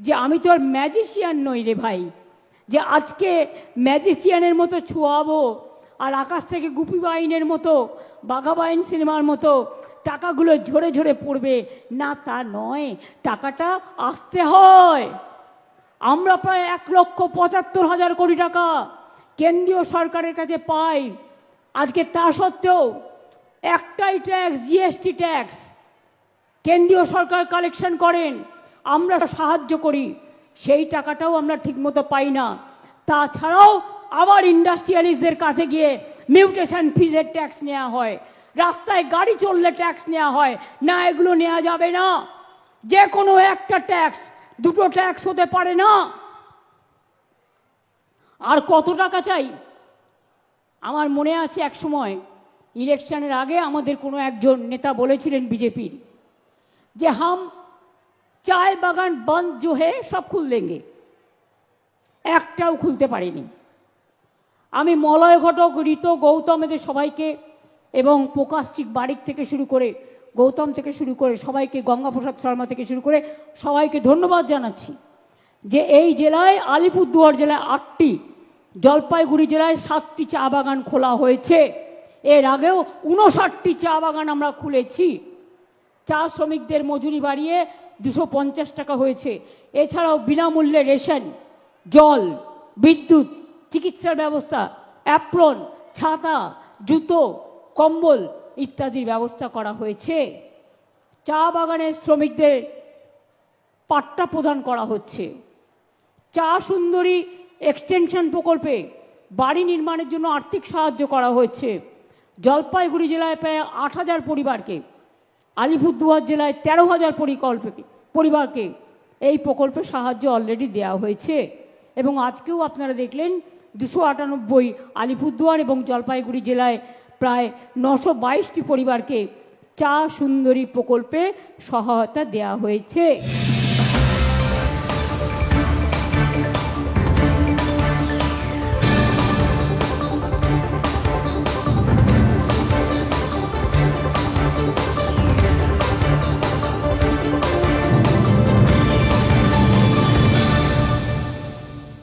যে আমি তো আর ম্যাজিশিয়ান নই রে ভাই। যে আজকে ম্যাজিশিয়ানের মতো ছোঁয়াবো আর আকাশ থেকে গুপি বাইনের মতো, বাঘা বাইন সিনেমার মতো টাকাগুলো ঝরে ঝরে পড়বে। না, তা নয়। টাকাটা আসতে হয়। আমরা প্রায় এক লক্ষ পঁচাত্তর হাজার কোটি টাকা কেন্দ্রীয় সরকারের কাছে পাই। আজকে তা সত্ত্বেও একটাই ট্যাক্স জিএসটি ট্যাক্স কেন্দ্রীয় সরকার কালেকশন করেন। আমরা সাহায্য করি, সেই টাকাটাও আমরা ঠিকমতো পাই না। তাছাড়াও আবার ইন্ডাস্ট্রিয়ালিস্টদের কাছে গিয়ে মিউটেশন ফিজের ট্যাক্স নেওয়া হয়, রাস্তায় গাড়ি চললে ট্যাক্স নেওয়া হয়, না, এগুলো নেওয়া যাবে না। যে কোনো একটা ট্যাক্স, দুটো ট্যাক্স হতে পারে না। আর কত টাকা চাই? আমার মনে আছে এক সময়, ইলেকশনের আগে আমাদের কোনো একজন নেতা বলেছিলেন বিজেপির, যে হাম চায় বাগান বন্ধ जो সব খুল দেঙ্গে একটাও খুলতে পারিনি। আমি মলয় ঘটক, ঋত, গৌতম এদের সবাইকে এবং প্রকাশচিক বাড়ির থেকে শুরু করে, গৌতম থেকে শুরু করে সবাইকে, গঙ্গাপ্রসাদ শর্মা থেকে শুরু করে সবাইকে ধন্যবাদ জানাচ্ছি যে এই জেলায়, আলিপুরদুয়ার জেলায় আটটি, জলপাইগুড়ি জেলায় সাতটি চা বাগান খোলা হয়েছে। এর আগেও উনষাটটি চা বাগান আমরা খুলেছি। চা শ্রমিকদের মজুরি বাড়িয়ে দুশো পঞ্চাশ টাকা হয়েছে। এছাড়াও বিনামূল্যে রেশন, জল, বিদ্যুৎ, চিকিৎসার ব্যবস্থা, অ্যাপ্রন, ছাতা, জুতো, কম্বল ইত্যাদির ব্যবস্থা করা হয়েছে। চা বাগানের শ্রমিকদের পাট্টা প্রদান করা হচ্ছে। চা সুন্দরী এক্সটেনশন প্রকল্পে বাড়ি নির্মাণের জন্য আর্থিক সাহায্য করা হয়েছে। জলপাইগুড়ি জেলায় প্রায় আট হাজার পরিবারকে আলিপুরদুয়ার জেলায় তেরো হাজার পরিকল্পকে পরিবারকে এই প্রকল্পের সাহায্য অলরেডি দেওয়া হয়েছে। এবং আজকেও আপনারা দেখলেন দুশো আটানব্বই আলিপুরদুয়ার এবং জলপাইগুড়ি জেলায় প্রায় নশো বাইশটি পরিবারকে চা সুন্দরী প্রকল্পে সহায়তা দেওয়া হয়েছে।